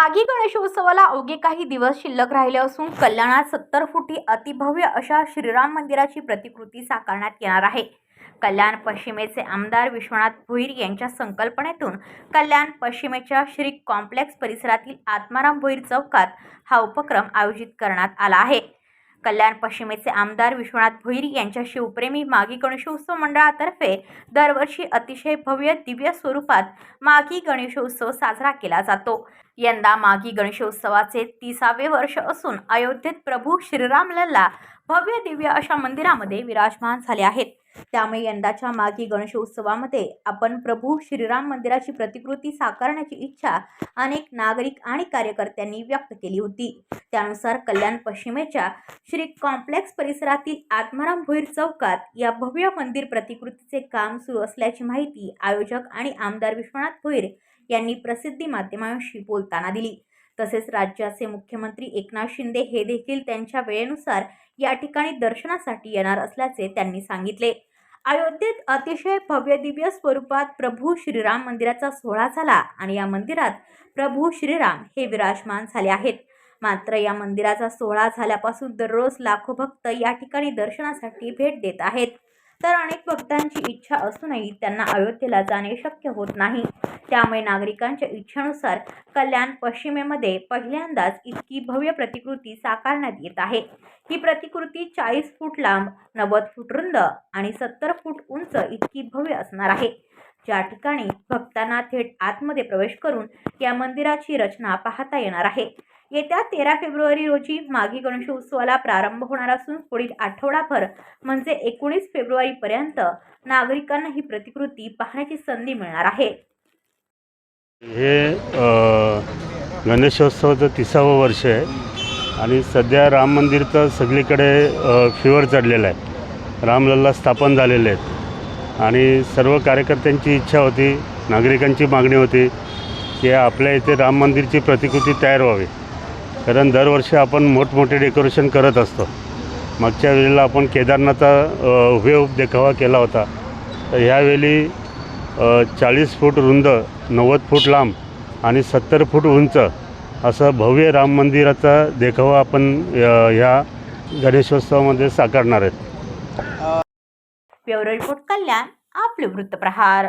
मागी गणेशोत्सवाला अवघे काही दिवस शिल्लक राहिले असून कल्याणात सत्तर फुटी अतिभव्य अशा श्रीराम मंदिराची प्रतिकृती साकारण्यात येणार आहे. कल्याण पश्चिमेचे आमदार विश्वनाथ भोईर यांच्या संकल्पनेतून कल्याण पश्चिमेच्या श्री कॉम्प्लेक्स परिसरातील आत्माराम भोईर चौकात हा उपक्रम आयोजित करण्यात आला आहे. कल्याण पश्चिमेचे आमदार विश्वनाथ भोईर यांच्या शिवप्रेमी मागी गणेशोत्सव मंडळातर्फे दरवर्षी अतिशय भव्य दिव्य स्वरूपात मागी गणेशोत्सव साजरा केला जातो. यंदा मागी गणेशोत्सवाचे तिसावे वर्ष असून अयोध्येत प्रभू श्रीरामलल्ला भव्य दिव्य अशा मंदिरामध्ये विराजमान झाले आहेत. त्यामुळे यंदाच्या मागी गणेशोत्सवामध्ये आपण प्रभू श्रीराम मंदिराची प्रतिकृती साकारण्याची इच्छा अनेक नागरिक आणि कार्यकर्त्यांनी व्यक्त केली होती. त्यानुसार कल्याण पश्चिमेच्या श्री कॉम्प्लेक्स परिसरातील आत्माराम भोईर चौकात या भव्य मंदिर प्रतिकृतीचे काम सुरू असल्याची माहिती आयोजक आणि आमदार विश्वनाथ भोईर यांनी प्रसिद्धी माध्यमांशी बोलताना दिली. तसेच राज्याचे मुख्यमंत्री एकनाथ शिंदे हे देखील त्यांच्या वेळेनुसार या ठिकाणी दर्शनासाठी येणार असल्याचे त्यांनी सांगितले. अयोध्येत अतिशय भव्य दिव्य स्वरूपात प्रभू श्रीराम मंदिराचा सोहळा झाला आणि या मंदिरात प्रभू श्रीराम हे विराजमान झाले आहेत. मात्र या मंदिराचा सोहळा झाल्यापासून दररोज लाखो भक्त या ठिकाणी दर्शनासाठी भेट देत आहेत. तर अनेक भक्तांची इच्छा असूनही त्यांना अयोध्येला जाणे शक्य होत नाही. त्यामुळे नागरिकांच्या इच्छेनुसार कल्याण पश्चिमेमध्ये पहिल्यांदाच इतकी भव्य प्रतिकृती साकारण्यात येत आहे. ही प्रतिकृती चाळीस फूट लांब नव्वद फूट रुंद आणि सत्तर फूट उंच इतकी भव्य असणार आहे. ज्या ठिकाणी भक्तांना थेट आतमध्ये प्रवेश करून या मंदिराची रचना पाहता येणार आहे. येत्या तेरा फेब्रुवारी रोजी मागी गणेशोत्सवाला प्रारंभ होणार असून पुढील आठवडाभर म्हणजे एकोणीस फेब्रुवारीपर्यंत नागरिकांना ही प्रतिकृती पाहण्याची संधी मिळणार आहे. हे गणेशोत्सवाचं तिसावं वर्ष आहे आणि सध्या राम मंदिर तर सगळीकडे फिवर चढलेलं आहे. रामलल्ला स्थापन झालेले आहेत. आणि सर्व कार्यकर्त्यांची इच्छा होती नागरिकांची मागणी होती की आपल्या इथे राम मंदिरची प्रतिकृती तयार व्हावी. कारण दरवर्षी आपण मोठमोठे डेकोरेशन करत असतो. मागच्या वेळेला आपण केदारनाथचा वेव देखावा केला होता. तर ह्यावेळी चाळीस फूट रुंद नव्वद फूट लांब आणि सत्तर फूट उंच असं भव्य राम मंदिराचा देखावा आपण ह्या गणेशोत्सवामध्ये साकारणार आहेत. ब्युरो रिपोर्ट कल्याण आपले वृत्तप्रहार.